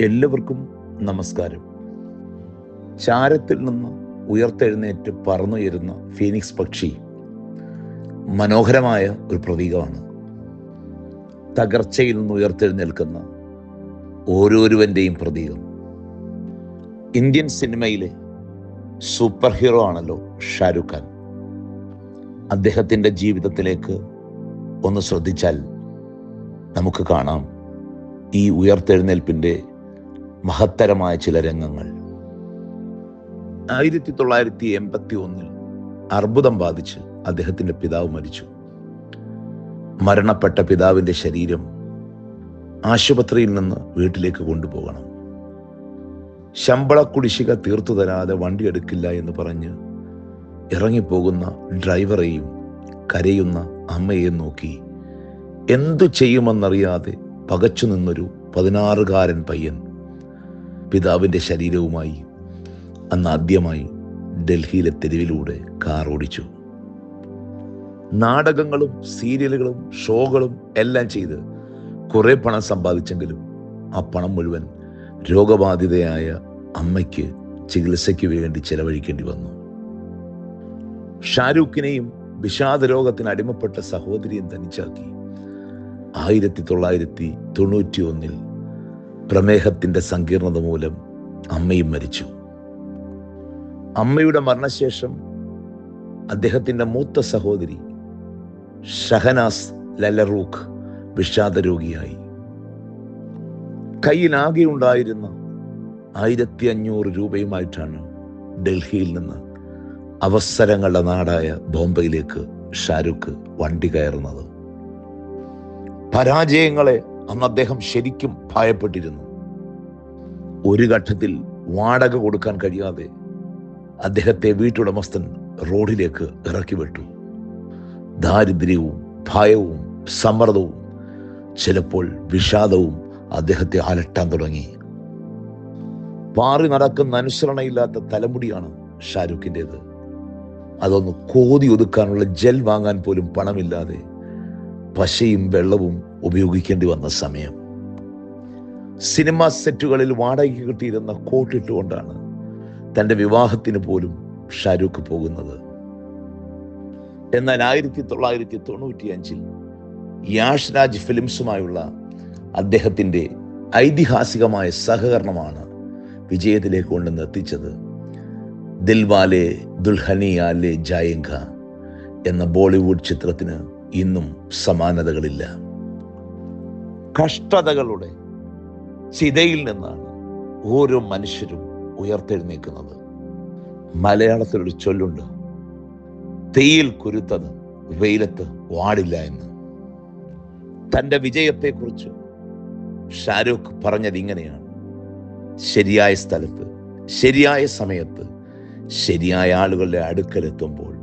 എല്ലാവർക്കും നമസ്കാരം. ചാരത്തിൽ നിന്ന് ഉയർത്തെഴുന്നേറ്റ് പറന്നുയരുന്ന ഫീനിക്സ് പക്ഷി മനോഹരമായ ഒരു പ്രതീകമാണ്. തകർച്ചയിൽ നിന്ന് ഉയർത്തെഴുന്നേൽക്കുന്ന ഓരോരുവന്റെയും പ്രതീകം. ഇന്ത്യൻ സിനിമയിലെ സൂപ്പർ ഹീറോ ആണല്ലോ ഷാരൂഖ് ഖാൻ. അദ്ദേഹത്തിന്റെ ജീവിതത്തിലേക്ക് ഒന്ന് ശ്രദ്ധിച്ചാൽ നമുക്ക് കാണാം ഈ ഉയർത്തെഴുന്നേൽപ്പിന്റെ മഹത്തരമായ ചില രംഗങ്ങൾ. ആയിരത്തി തൊള്ളായിരത്തി എൺപത്തി ഒന്നിൽ അർബുദം ബാധിച്ച് അദ്ദേഹത്തിന്റെ പിതാവ് മരിച്ചു. മരണപ്പെട്ട പിതാവിന്റെ ശരീരം ആശുപത്രിയിൽ നിന്ന് വീട്ടിലേക്ക് കൊണ്ടുപോകണം. ശമ്പള കുടിശ്ശിക തീർത്തു തരാതെ വണ്ടി എടുക്കില്ല എന്ന് പറഞ്ഞ് ഇറങ്ങിപ്പോകുന്ന ഡ്രൈവറെയും കരയുന്ന അമ്മയെയും നോക്കി എന്തു ചെയ്യുമെന്നറിയാതെ പകച്ചു നിന്നൊരു പതിനാറുകാരൻ പയ്യൻ പിതാവിന്റെ ശരീരവുമായി അന്ന് ആദ്യമായി ഡൽഹിയിലെ തെരുവിലൂടെ കാർ ഓടിച്ചു. നാടകങ്ങളും സീരിയലുകളും ഷോകളും എല്ലാം ചെയ്ത് കുറേ പണം സമ്പാദിച്ചെങ്കിലും ആ പണം മുഴുവൻ രോഗബാധിതയായ അമ്മയ്ക്ക് ചികിത്സയ്ക്ക് വേണ്ടി ചെലവഴിക്കേണ്ടി വന്നു. ഷാരൂഖിനെയും വിഷാദ രോഗത്തിന് അടിമപ്പെട്ട സഹോദരിയും തനിച്ചാക്കി. ആയിരത്തി തൊള്ളായിരത്തി തൊണ്ണൂറ്റി ഒന്നിൽ പ്രമേഹത്തിന്റെ സങ്കീർണത മൂലം അമ്മയും മരിച്ചു. അമ്മയുടെ മരണശേഷം അദ്ദേഹത്തിന്റെ മൂത്ത സഹോദരി ഷഹനാസ് ലലറൂഖ് വിഷാദ രോഗിയായി കയ്യിലാകെ ഉണ്ടായിരുന്ന ആയിരത്തി അഞ്ഞൂറ് രൂപയുമായിട്ടാണ് ഡൽഹിയിൽ നിന്ന് അവസരങ്ങളുടെ നാടായ ബോംബെയിലേക്ക് ഷാരൂഖ് വണ്ടി കയറുന്നത്. പരാജയങ്ങളെ അന്ന് അദ്ദേഹം ശരിക്കും ഭയപ്പെട്ടിരുന്നു. ഒരു ഘട്ടത്തിൽ വാടക കൊടുക്കാൻ കഴിയാതെ അദ്ദേഹത്തെ വീട്ടുടമസ്ഥൻ റോഡിലേക്ക് ഇറക്കി വിട്ടു. ദാരിദ്ര്യവും ഭയവും സമ്മർദ്ദവും ചിലപ്പോൾ വിഷാദവും അദ്ദേഹത്തെ അലട്ടാൻ തുടങ്ങി. പാറി നടക്കുന്ന അനുസരണയില്ലാത്ത തലമുടിയാണ് ഷാരൂഖിന്റെത്. അതൊന്ന് കോതി ഒതുക്കാനുള്ള ജെൽ വാങ്ങാൻ പോലും പണമില്ലാതെ പശയും വെള്ളവും ഉപയോഗിക്കേണ്ടി വന്ന സമയം. സിനിമാ സെറ്റുകളിൽ വാടകയ്ക്ക് കിട്ടിയിരുന്ന കോട്ടിട്ടുകൊണ്ടാണ് തന്റെ വിവാഹത്തിന് പോലും ഷാരൂഖ് പോകുന്നത്. എന്നാൽ ആയിരത്തി തൊള്ളായിരത്തി തൊണ്ണൂറ്റി അഞ്ചിൽ യാഷ് രാജ് ഫിലിംസുമായുള്ള അദ്ദേഹത്തിന്റെ ഐതിഹാസികമായ സഹകരണമാണ് വിജയത്തിലേക്ക് കൊണ്ടുവന്ന് എത്തിച്ചത്. ദിൽവാലെ ദുൽഹനിയാലെ ജായങ്ക എന്ന ബോളിവുഡ് ചിത്രത്തിന് ഇന്നും സമാനതകളില്ല. കഷ്ടതകളുടെ ചിതയിൽ നിന്നാണ് ഓരോ മനുഷ്യരും ഉയർത്തെഴുന്നേക്കുന്നത് മലയാളത്തിലൊരു ചൊല്ലുണ്ട് തെയ്യിൽ കുരുത്തത് വെയിലത്ത് വാടില്ല എന്ന്. തന്റെ വിജയത്തെക്കുറിച്ച് ഷാരൂഖ് പറഞ്ഞത് ഇങ്ങനെയാണ്. ശരിയായ സ്ഥലത്ത് ശരിയായ സമയത്ത് ശരിയായ ആളുകളുടെ അടുക്കലെത്തുമ്പോൾ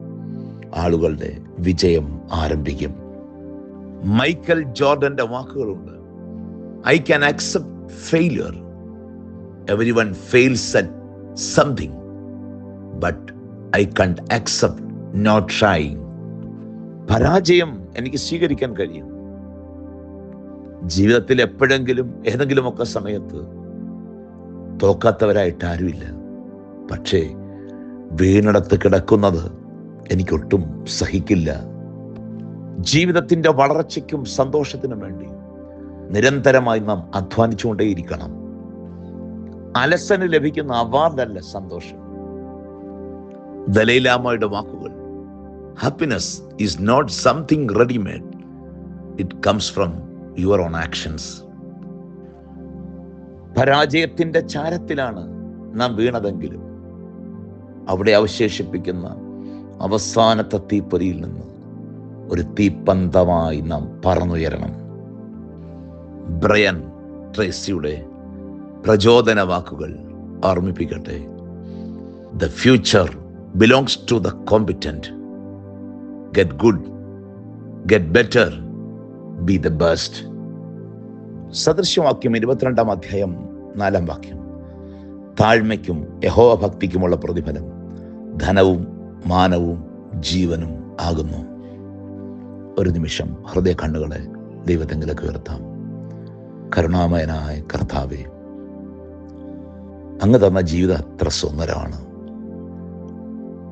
ആളുകളുടെ വിജയം ആരംഭിക്കും. മൈക്കൽ ജോർഡന്റെ വാക്കുകളുണ്ട് I can accept failure everyone fails at something but I can't accept not trying പരാജയം എനിക്ക് സ്വീകരിക്കാൻ കഴിയും. ജീവിതത്തിൽ എപ്പോഴെങ്കിലും ഏതെങ്കിലുമൊക്കെ സമയത്ത് തോക്കാത്തവരായിട്ട് ആരുമില്ല. പക്ഷേ വീണടത്ത് കിടക്കുന്നത് എനിക്കൊട്ടും സഹിക്കില്ല. ജീവിതത്തിന്റെ വളർച്ചയ്ക്കും സന്തോഷത്തിനും വേണ്ടി നിരന്തരമായി നാം അധ്വാനിച്ചുകൊണ്ടേയിരിക്കണം. അലസന് ലഭിക്കുന്ന അവാർഡല്ല സന്തോഷം. ദലൈലാമയുടെ വാക്കുകൾ happiness is not something readymade it comes from your own actions പരാജയത്തിന്റെ ചാരത്തിലാണ് നാം വീണതെങ്കിലും അവിടെ അവശേഷിപ്പിക്കുന്ന അവസാനത്തെ തീപ്പൊരിയിൽ നിന്ന് ഒരു തീപ്പന്തമായി നാം പറന്നുയരണം. ബ്രയൻ ട്രേസിയുടെ പ്രചോദന വാക്കുകൾ ഓർമ്മിപ്പിക്കട്ടെ. The future belongs to the competent get good get better be the best സദൃശ്യവാക്യം ഇരുപത്തിരണ്ടാം അധ്യായം നാലാം വാക്യം. താഴ്മയ്ക്കും യഹോവ ഭക്തിക്കുമുള്ള പ്രതിഫലം ധനവും മാനവും ജീവനും ആകുന്നു. ഒരു നിമിഷം ഹൃദയ കണ്ണുകളെ ദൈവത്തെങ്കിലേക്ക് ഉയർത്താം. കരുണാമയനായ കർത്താവെ അങ്ങ് തന്ന ജീവിതം അത്ര സുന്ദരമാണ്.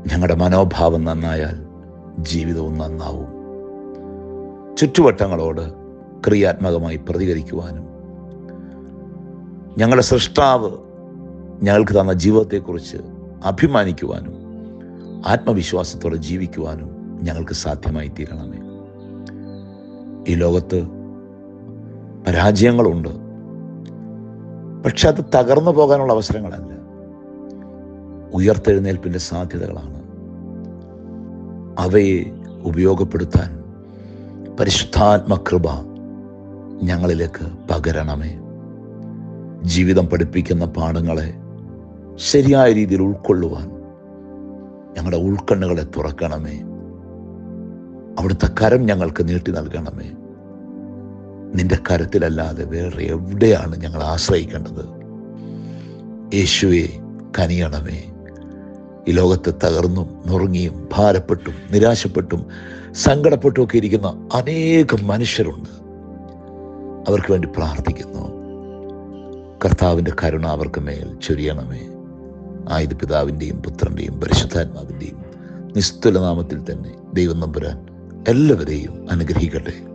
ഞങ്ങളുടെ മനോഭാവം നന്നായാൽ ജീവിതവും നന്നാവും. ചുറ്റുവട്ടങ്ങളോട് ക്രിയാത്മകമായി പ്രതികരിക്കുവാനും ഞങ്ങളുടെ സൃഷ്ടാവ് ഞങ്ങൾക്ക് തന്ന ജീവിതത്തെക്കുറിച്ച് അഭിമാനിക്കുവാനും ആത്മവിശ്വാസത്തോടെ ജീവിക്കുവാനും ഞങ്ങൾക്ക് സാധ്യമായി തീരണമേ ഈ ലോകത്ത് പരാജയങ്ങളുണ്ട്. പക്ഷെ അത് തകർന്നു പോകാനുള്ള അവസരങ്ങളല്ല. ഉയർത്തെഴുന്നേൽപ്പിന്റെ സാധ്യതകളാണ്. അവയെ ഉപയോഗപ്പെടുത്താൻ പരിശുദ്ധാത്മകൃപ ഞങ്ങളിലേക്ക് പകരണമേ. ജീവിതം പഠിപ്പിക്കുന്ന പാഠങ്ങളെ ശരിയായ രീതിയിൽ ഉൾക്കൊള്ളുവാൻ ഞങ്ങളുടെ ഉൾക്കണ്ണുകളെ തുറക്കണമേ. അവിടുത്തെ കരം ഞങ്ങൾക്ക് നീട്ടി നൽകണമേ. നിന്റെ കരത്തിലല്ലാതെ വേറെ എവിടെയാണ് ഞങ്ങൾ ആശ്രയിക്കേണ്ടത്? യേശുവെ കനിയണമേ. ഈ ലോകത്ത് തകർന്നും നുറുങ്ങിയും ഭാരപ്പെട്ടും നിരാശപ്പെട്ടും സങ്കടപ്പെട്ടും ഒക്കെ ഇരിക്കുന്ന അനേകം മനുഷ്യരുണ്ട്. അവർക്ക് വേണ്ടി പ്രാർത്ഥിക്കുന്നു. കർത്താവിന്റെ കരുണ അവർക്ക് മേൽ ചൊരിയണമേ. ആയത് പിതാവിന്റെയും പുത്രന്റെയും പരിശുദ്ധാത്മാവിന്റെയും നിസ്തുലനാമത്തിൽ തന്നെ ദൈവം നമ്പുരാൻ എല്ലാവരെയും അനുഗ്രഹിക്കട്ടെ.